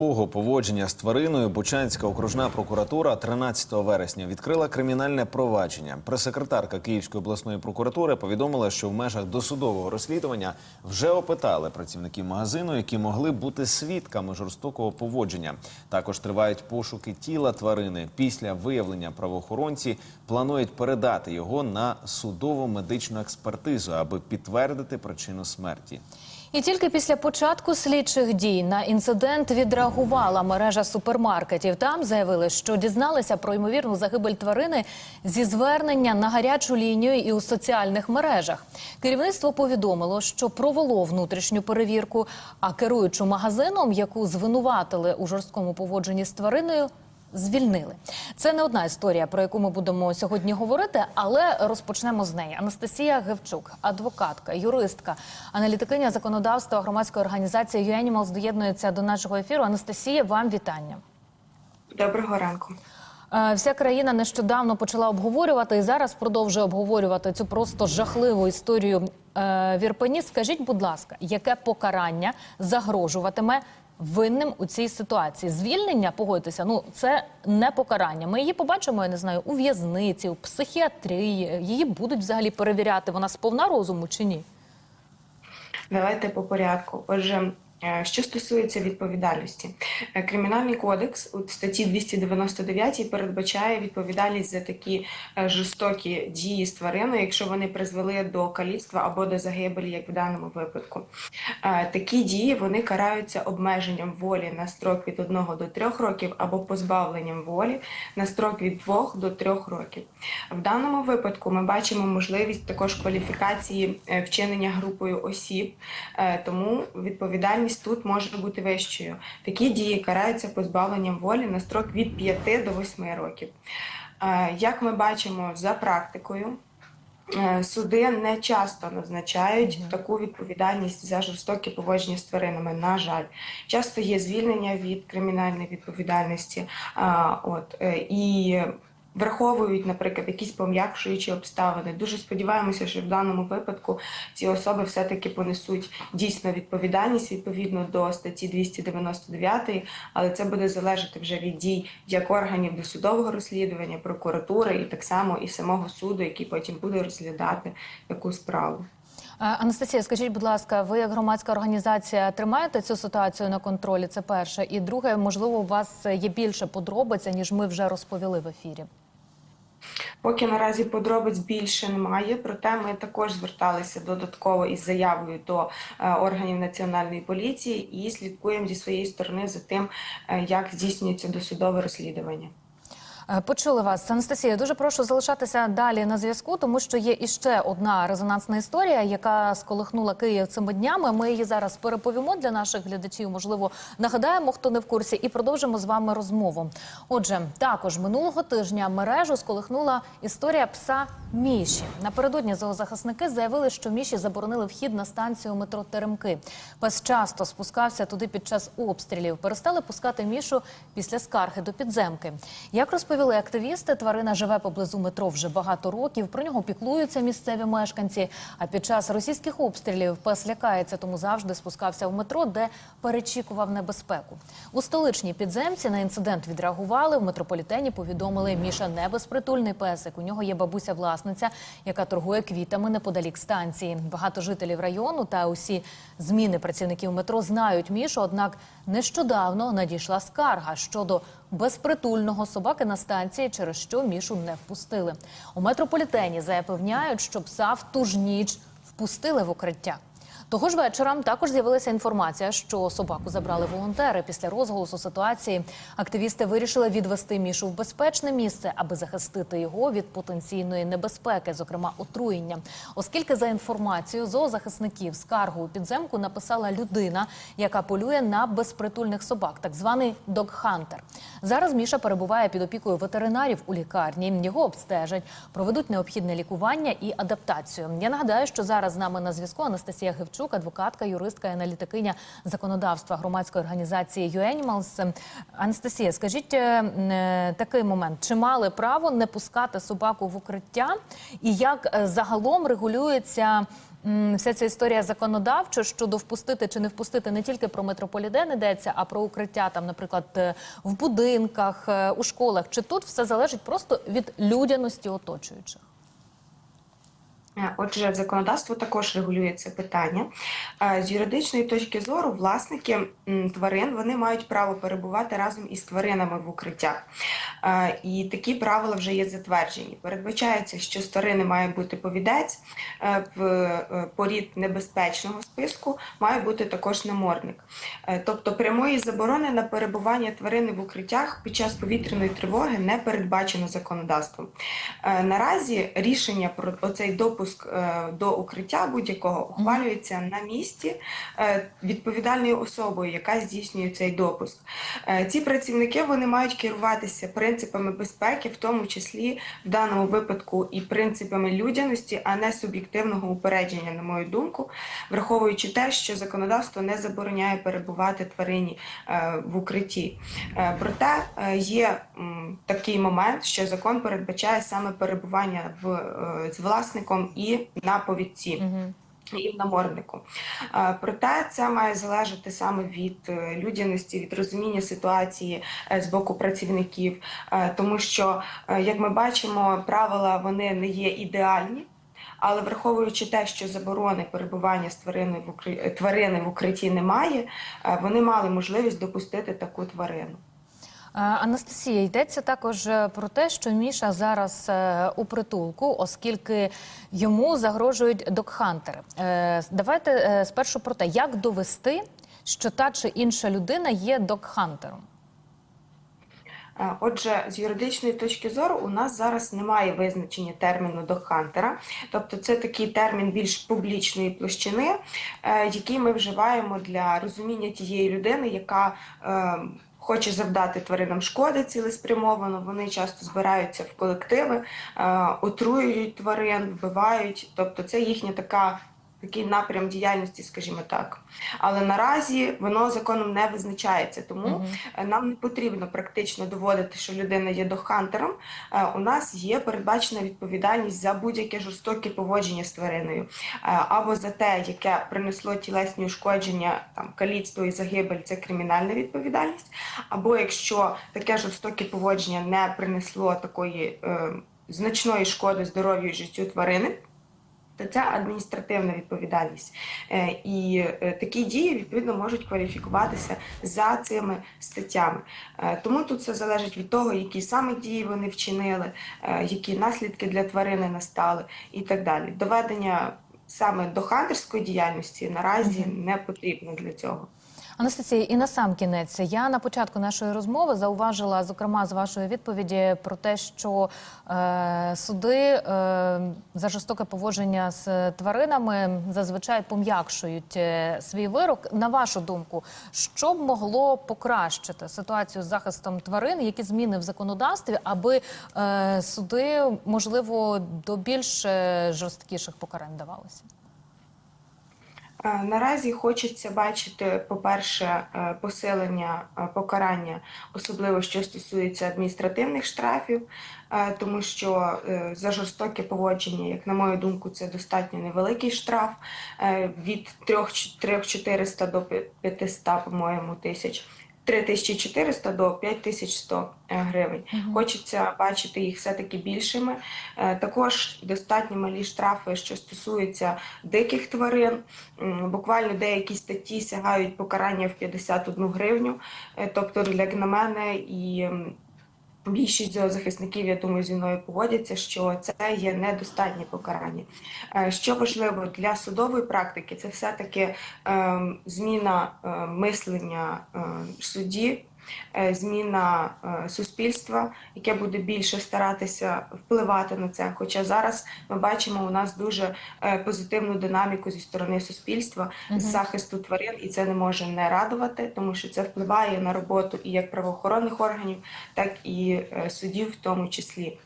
Того поводження з твариною Бучанська окружна прокуратура 13 вересня відкрила кримінальне провадження. Прес-секретарка Київської обласної прокуратури повідомила, що в межах досудового розслідування вже опитали працівників магазину, які могли бути свідками жорстокого поводження. Також тривають пошуки тіла тварини. Після виявлення правоохоронці планують передати його на судово медичну експертизу, аби підтвердити причину смерті. І тільки після початку слідчих дій на інцидент відреагувала мережа супермаркетів. Там заявили, що дізналися про ймовірну загибель тварини зі звернення на гарячу лінію і у соціальних мережах. Керівництво повідомило, що провело внутрішню перевірку, а керуючу магазином, яку звинуватили у жорсткому поводженні з твариною. Звільнили це не одна історія, про яку ми будемо сьогодні говорити, але розпочнемо з неї. Анастасія Гевчук, адвокатка, юристка, аналітикиня законодавства громадської організації «YouAnimals» доєднується до нашого ефіру. Анастасія, вам вітання. Доброго ранку. Е, Вся країна нещодавно почала обговорювати і зараз продовжує обговорювати цю просто жахливу історію е, в Ірпені. Скажіть, будь ласка, яке покарання загрожуватиме винним у цій ситуації? Звільнення, погодьтеся, ну це не покарання. Ми її побачимо, я не знаю, у в'язниці, у психіатрії. Її будуть взагалі перевіряти. Вона сповна розуму чи ні? Давайте по порядку. Отже, що стосується відповідальності, Е, кримінальний кодекс у статті 299 передбачає відповідальність за такі е, жорстокі дії з твариною, якщо вони призвели до каліцтва або до загибелі, як в даному випадку. Е, Такі дії вони караються обмеженням волі на строк від 1 до 3 років або позбавленням волі на строк від 2 до 3 років. В даному випадку ми бачимо можливість також кваліфікації е, вчинення групою осіб, е, тому відповідальність тут може бути вищою. Такі дії караються позбавленням волі на строк від 5 до 8 років. Е, Як ми бачимо за практикою, е, суди не часто назначають таку відповідальність за жорстокі поводження з тваринами. На жаль, часто є звільнення від кримінальної відповідальності. От е, і враховують, наприклад, якісь пом'якшуючі обставини. Дуже сподіваємося, що в даному випадку ці особи все-таки понесуть дійсно відповідальність відповідно до статті 299, але це буде залежати вже від дій як органів досудового розслідування, прокуратури і так само і самого суду, який потім буде розглядати таку справу. Е, Анастасія, скажіть, будь ласка, ви як громадська організація тримаєте цю ситуацію на контролі? Це перше. І друге, можливо, у вас є більше подробиць, ніж ми вже розповіли в ефірі. Поки наразі подробиць більше немає, проте ми також зверталися додатково із заявою до е, органів національної поліції і слідкуємо зі своєї сторони за тим, е, як здійснюється досудове розслідування. Е, Почули вас, Анастасія. Дуже прошу залишатися далі на зв'язку, тому що є іще одна резонансна історія, яка сколихнула Київ цими днями. Ми її зараз переповімо для наших глядачів. Можливо, нагадаємо, хто не в курсі, і продовжимо з вами розмову. Отже, також минулого тижня мережу сколихнула історія пса Міші. Напередодні зоозахисники заявили, що Міші заборонили вхід на станцію метро Теремки. Пес часто спускався туди під час обстрілів. Перестали пускати мішу після скарги до підземки. Як розповіли активісти, тварина живе поблизу метро вже багато років. Про нього піклуються місцеві мешканці. А під час російських обстрілів пес лякається, тому завжди спускався в метро, де перечікував небезпеку. У столичній підземці на інцидент відреагували. В метрополітені повідомили, Міша не безпритульний песик. У нього є бабуся власниця, яка торгує квітами неподалік станції. Багато жителів району та усі зміни працівників метро знають Мішу. Однак нещодавно надійшла скарга щодо безпритульного собаки на станції, через що Мішу не впустили. У метрополітені запевняють, що пса в ту ж ніч впустили в укриття. Того ж вечора також з'явилася інформація, що собаку забрали волонтери. Після розголосу ситуації активісти вирішили відвести мішу в безпечне місце, аби захистити його від потенційної небезпеки, зокрема отруєння. Оскільки за інформацією зоозахисників скаргу у підземку написала людина, яка полює на безпритульних собак, так званий догхантер. Зараз Міша перебуває під опікою ветеринарів у лікарні. Його обстежать, проведуть необхідне лікування і адаптацію. Я нагадаю, що зараз з нами на зв'язку Анастасія Гевчук. Ковальчук, адвокатка, юристка і аналітикиня законодавства громадської організації «YouAnimals». Анастасія, скажіть е, е, такий момент: чи мали право не пускати собаку в укриття, і як е, загалом регулюється? Вся ця історія законодавчо щодо впустити чи не впустити не тільки про метрополітен йдеться, а про укриття там, наприклад, в будинках, у школах. Чи тут все залежить просто від людяності оточуючих? Е, Отже, законодавство також регулює це питання. Е, З юридичної точки зору, власники тварин вони мають право перебувати разом із тваринами в укриттях. Е, І такі правила вже є затверджені. Передбачається, що з тварини має бути повідець, в порід небезпечного списку має бути також намордник. Тобто прямої заборони на перебування тварини в укриттях під час повітряної тривоги не передбачено законодавством. Наразі рішення про оцей допуск е, до укриття будь-якого ухвалюється на місці е, відповідальною особою, яка здійснює цей допуск. Е, Ці працівники вони мають керуватися принципами безпеки, в тому числі в даному випадку і принципами людяності, а не суб'єктивного упередження, на мою думку, враховуючи те, що законодавство не забороняє перебувати тварині в укритті. Проте є такий момент, що закон передбачає саме перебування в, з власником і на повідці. І в наморднику. Е, Проте це має залежати саме від е, людяності, від розуміння ситуації е, з боку працівників, Е, тому що, як ми бачимо, правила вони не є ідеальні. Але враховуючи те, що заборони перебування з в тварини в укритті немає, вони мали можливість допустити таку тварину. Е, Анастасія, йдеться також е, про те, що Міша зараз е, у притулку, оскільки йому загрожують докхантери. Давайте спершу про те, як довести, що та чи інша людина є докхантером. Отже, з юридичної точки зору у нас зараз немає визначення терміну докхантера, тобто це такий термін більш публічної площини, який ми вживаємо для розуміння тієї людини, яка хоче завдати тваринам шкоди цілеспрямовано. Вони часто збираються в колективи, е, отруюють тварин, вбивають. Тобто, це їхня така. Такий напрям діяльності, скажімо так, але наразі воно законом не визначається, тому е, нам не потрібно практично доводити, що людина є дохантером. Е, У нас є передбачена відповідальність за будь-яке жорстоке поводження з твариною, Е, або за те, яке принесло тілесні ушкодження, там каліцтво і загибель це кримінальна відповідальність. Або якщо таке жорстоке поводження не принесло такої е, значної шкоди здоров'ю і життю тварини то це адміністративна відповідальність. Е, І е, такі дії відповідно можуть кваліфікуватися за цими статтями. Е, Тому тут все залежить від того, які саме дії вони вчинили, які наслідки для тварини настали і так далі. Доведення саме до хантерської діяльності наразі не потрібно для цього. Анастасія, і на сам кінець я на початку нашої розмови зауважила, зокрема з вашої відповіді, про те, що е, суди е, за жорстоке поводження з тваринами зазвичай пом'якшують е, свій вирок. На вашу думку, що б могло покращити ситуацію з захистом тварин, які зміни в законодавстві, аби е, суди можливо до більш е, жорсткіших покарань давалися? Наразі хочеться бачити, по-перше, е, посилення е, покарання, особливо що стосується адміністративних штрафів, е, тому що за жорстоке поводження, як на мою думку, це достатньо невеликий штраф від 3-400 до 500, по-моєму, тисяч. 3400 до 5100 гривень. Хочеться бачити їх все-таки більшими. Е, Також достатньо малі штрафи, що стосуються диких тварин. Буквально деякі статті сягають покарання в 51 гривню. Е, Тобто, як на мене, і Більшість зоозахисників, я думаю, зі мною погодяться, що це є недостатнє покарання. Е, Що важливо для судової практики, це все-таки ем, зміна е, мислення е, судді, зміна е, суспільства, яке буде більше старатися впливати на це. Хоча зараз ми бачимо у нас дуже е, позитивну динаміку зі сторони суспільства з захисту тварин, і це не може не радувати, тому що це впливає на роботу і як правоохоронних органів, так і е, судів в тому числі.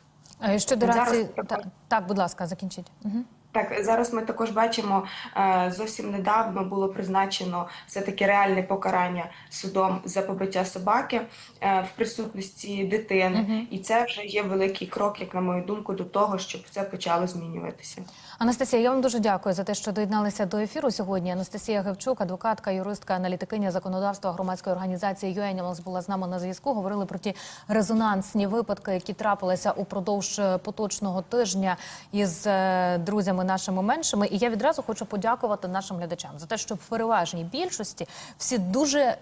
Е, Щодо Зараз так, так, будь ласка, закінчіть. Угу. Так, зараз ми також бачимо, е, зовсім недавно було призначено все-таки реальне покарання судом за побиття собаки е, в присутності дитини. І це вже є великий крок, як на мою думку, до того, щоб це почало змінюватися. Анастасія, я вам дуже дякую за те, що доєдналися до ефіру сьогодні. Анастасія Гевчук, адвокатка, юристка, аналітикиня законодавства громадської організації UANIMALS була з нами на зв'язку. Говорили про ті резонансні випадки, які трапилися упродовж е, поточного тижня із е, нашими меншими. І я відразу хочу подякувати нашим глядачам за те, що в переважній більшості всі дуже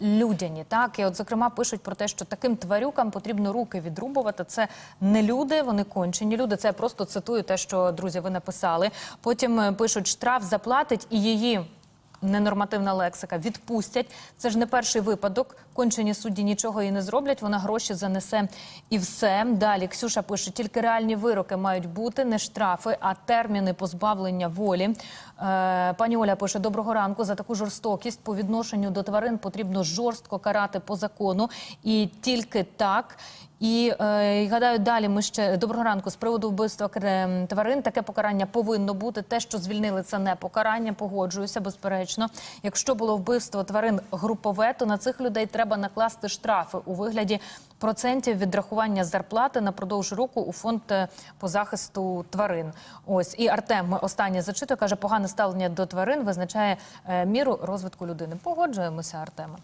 людяні. Так і от зокрема пишуть про те, що таким тварюкам потрібно руки відрубувати. Це не люди, вони кончені люди. Це я просто цитую те, що друзі ви написали. Потім е, пишуть, штраф заплатить і її. Ненормативна лексика відпустять. Це ж не перший випадок. Кончені судді нічого і не зроблять. Вона гроші занесе і все. Далі Ксюша пише: тільки реальні вироки мають бути, не штрафи, а терміни позбавлення волі. Е, пані Оля пише: доброго ранку. За таку жорстокість по відношенню до тварин потрібно жорстко карати по закону, і тільки так. І е, гадаю, далі ми ще доброго ранку з приводу вбивства кре- тварин. Таке покарання повинно бути. Те, що звільнили, це не покарання. Погоджуюся, безперечно. Якщо було вбивство тварин групове, то на цих людей треба накласти штрафи у вигляді процентів відрахування зарплати напродовж року у фонд е, по захисту тварин. Ось і Артем останнє зачитує, каже, погане ставлення до тварин визначає е, міру розвитку людини. Погоджуємося, Артема.